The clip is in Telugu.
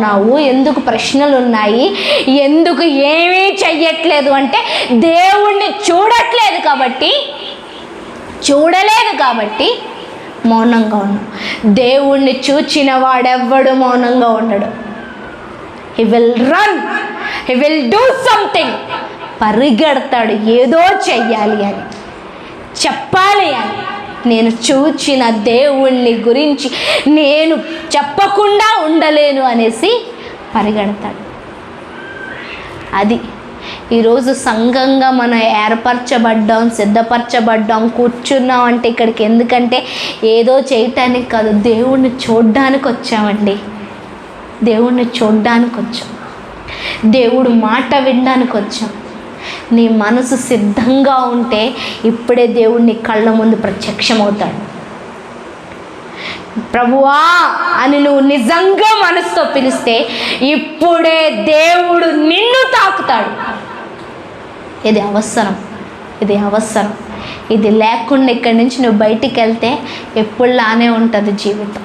ఉన్నావు? ఎందుకు ప్రశ్నలు ఉన్నాయి? ఎందుకు ఏమీ చెయ్యట్లేదు? అంటే దేవుణ్ణి చూడట్లేదు కాబట్టి చూడలేదు కాబట్టి మౌనంగా ఉన్నాం దేవుణ్ణి చూచిన వాడెవ్వడు మౌనంగా ఉండడు. He will run he will do something పరిగెడతాడు. ఏదో చెయ్యాలి అని. చెప్ప నేను చూచిన దేవుణ్ణి గురించి నేను చెప్పకుండా ఉండలేను అనేసి పరిగెడతాడు. అది ఈరోజు సంఘంగా మనం ఏర్పరచబడ్డాం సిద్ధపరచబడ్డాం కూర్చున్నాం అంటే ఇక్కడికి ఎందుకంటే ఏదో చేయటానికి కాదు దేవుణ్ణి చూడ్డానికి వచ్చామండి. దేవుణ్ణి చూడ్డానికి వచ్చాం. దేవుడు మాట వినడానికి వచ్చాం. నీ మనసు సిద్ధంగా ఉంటే ఇప్పుడే దేవుడు నీ కళ్ళ ముందు ప్రత్యక్షమవుతాడు. ప్రభువా అని నువ్వు నిజంగా మనసుతో పిలిస్తే ఇప్పుడే దేవుడు నిన్ను తాకుతాడు. ఇది అవసరం ఇది అవసరం. ఇది లేకుండా ఇక్కడి నుంచి నువ్వు బయటికి వెళ్తే ఎప్పుడులానే ఉంటుంది జీవితం.